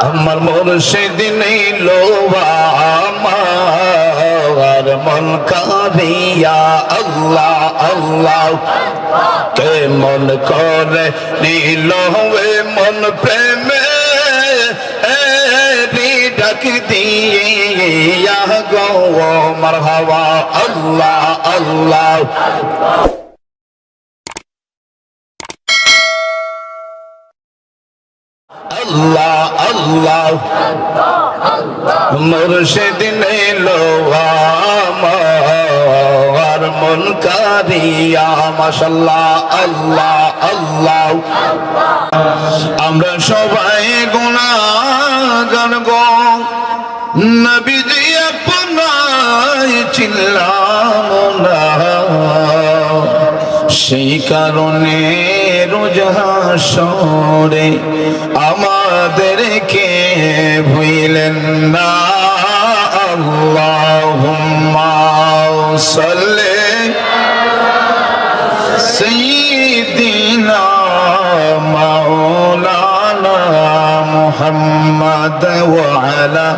আমার মুর্শিদ নিল আমার মন কারিয়া আল্লাহ আল্লাহ। কে মন করে নিল হে মন প্রেমে? ডাক দিয়ে গো মারহাবা আল্লাহ আল্লাহ আল্লাহ। আল্লাহ। মুর্শিদ আমার মন কারিয়া আল্লাহ আল্লাহ। আমরা সবাই গুণাগান গো। নবীজি আপনাই চিল্লাম না। সেই কারণে রোজাসরে আমাদেরকে ভুলেন না। আল্লাহুম্মা সাল্লি সাইয়্যিদিনা মাওলানা মুহাম্মদ ওয়া আলা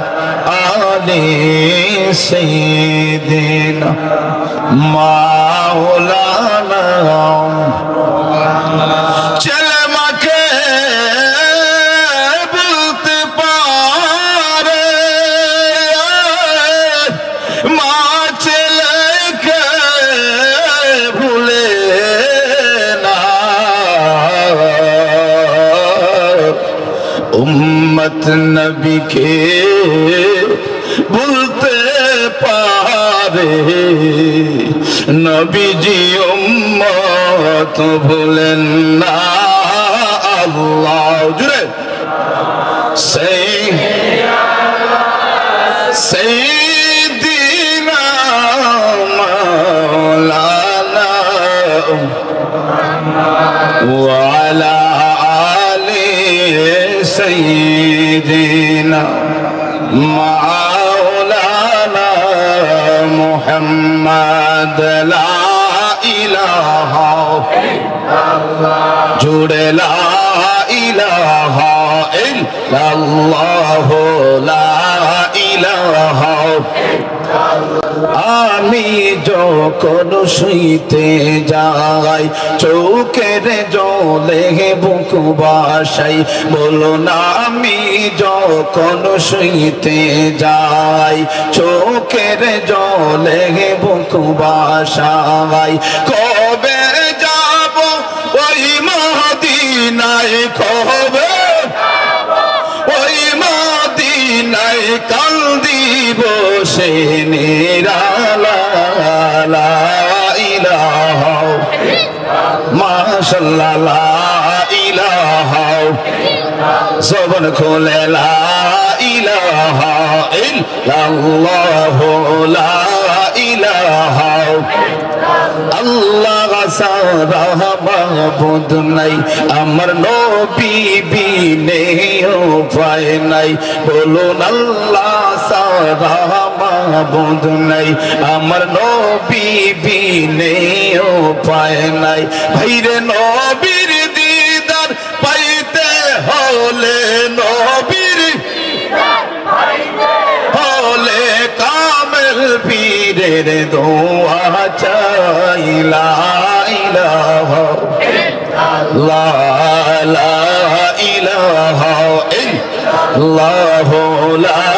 আলি সাইয়্যিদিনা মাওলানা নবীজি উম্মত ভুলেন না আল্লাহ জুড়ে সেই سيدنا مولانا وعلى آل سيدنا مولانا محمد لا ইলাহা জুড়ে লা ইলাহা ইল্লাল্লাহ লা ইলাহা ইল্লাল্লাহ আমি যখন শুইতে যাই চৌকের জলে বুক বাসাই। বলো না, আমি যখন শুইতে যাই চৌকের জলে বুক বাসাই। কবে ইলাহা জবন খুলে, লা ইলাহা ইল্লাল্লাহু, লা ইলাহা। আল্লাহ সারা মাহবুদ নাই, আমার নবী বিনে উপায় নাই। বলুন আল্লাহ। সারা মাহবুদ নাই আমার নবী বিনে উপায় নাই ভাইরে নবীর দিদার পাইতে হলে নবীর হলে কামেল পীরের দোয়া চাইলা ইলাহ লা লা ইলাহা ইল্লাল্লাহ লা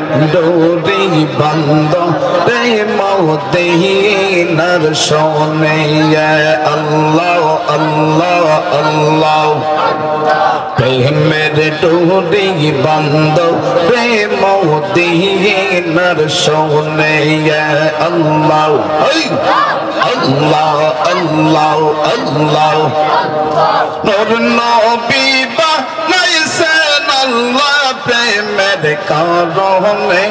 ডোরি বন্ধ প্রেম দেহিনার শোনে আল্লাহ আল্লাহ আল্লাহ। প্রেমের ডোরি বন্ধ প্রেম দেহিনার শোনে আল্লাহ। আল্লাহ আল্লাহ আল্লাহ। নবী বা নাইসেন আল্লাহ। প্রেমের কারণে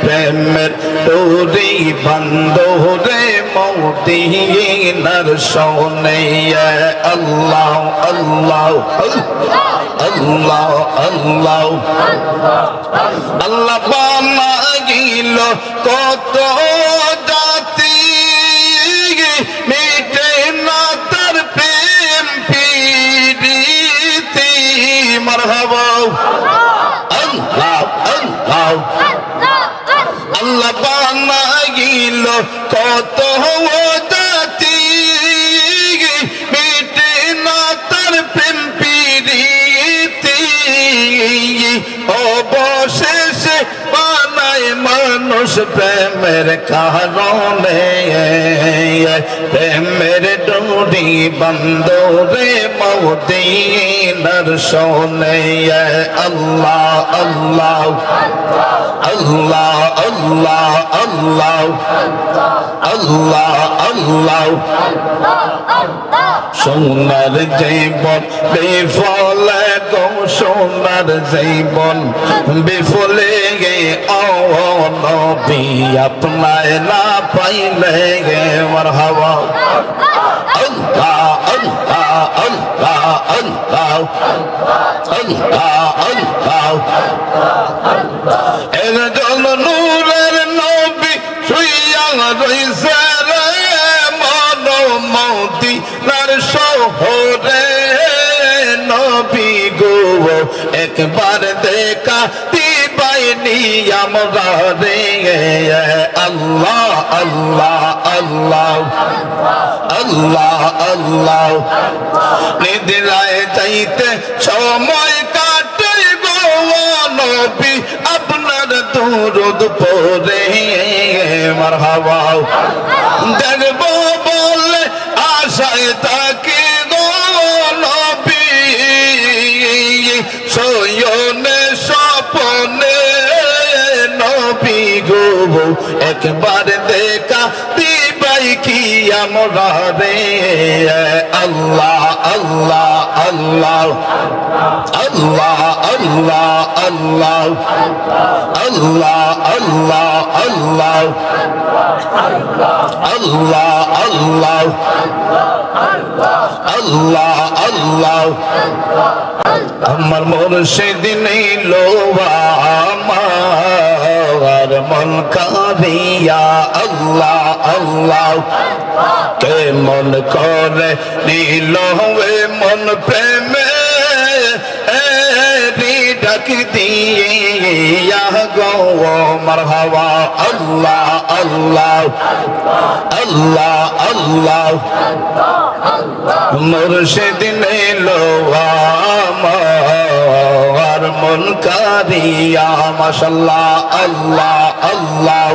প্রেমের তোরি বন্ধরে মৌদিনার সোনে আল্লাহ আল্লাহ আল্লাহ আল্লাহ আল্লাহ বানাইল কত মারহাবা। আল্লাহ আল্লাহ আল্লাহ। বানাইল কত पे मेरे कारों में पे मेरे डोरी बंदो रे मोदी नरसों ने अल्लाह अल्लाह अल्लाह अल्लाह अल्लाह अल्लाह अल्लाह সোনার জীবন বিফলে গো সোনার জীবন বিফলে গে অনব নবী আপনায় না পাইলে গে মারহাবা আল্লাহ আল্লাহ আল্লাহ আল্লাহ আল্লাহ আল্লাহ একজন নূরের নবী শুইয়া রইছে রে একবার দেখা দিবাইনি আমরা রে আল্লাহ আল্লাহ আল্লাহ আল্লাহ আল্লাহ নিদিরায় যাইতে সময় কাটে গো নবী আপনার দুরুদ পরে মারহাবা দেখব বলে আশায় তাকে গো একবার দেখা দিবাই কি আমরা রে? আল্লাহ আল্লাহ আল্লাহ। আল্লাহ আল্লাহ আল্লাহ। আল্লাহ আল্লাহ আল্লাহ। আল্লাহ আল্লাহ। আল্লাহ আল্লাহ। আমার মুর্শিদ নিল আমার। মন কারিয়া আল্লাহ আল্লাহ। কে মন করে নীল হয়ে মন প্রেমে ডাক দিয়ে গো মারহাবা, আল্লাহ আল্লাহ। আল্লাহ আল্লাহ। মুর্শিদ নিলো আমার মন কারিয়া মাশাল্লাহ আল্লাহ আল্লাহ।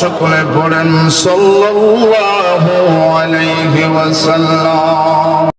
সকলে পড়েন সাল্লাল্লাহু আলাইহি ওয়াসাল্লাম।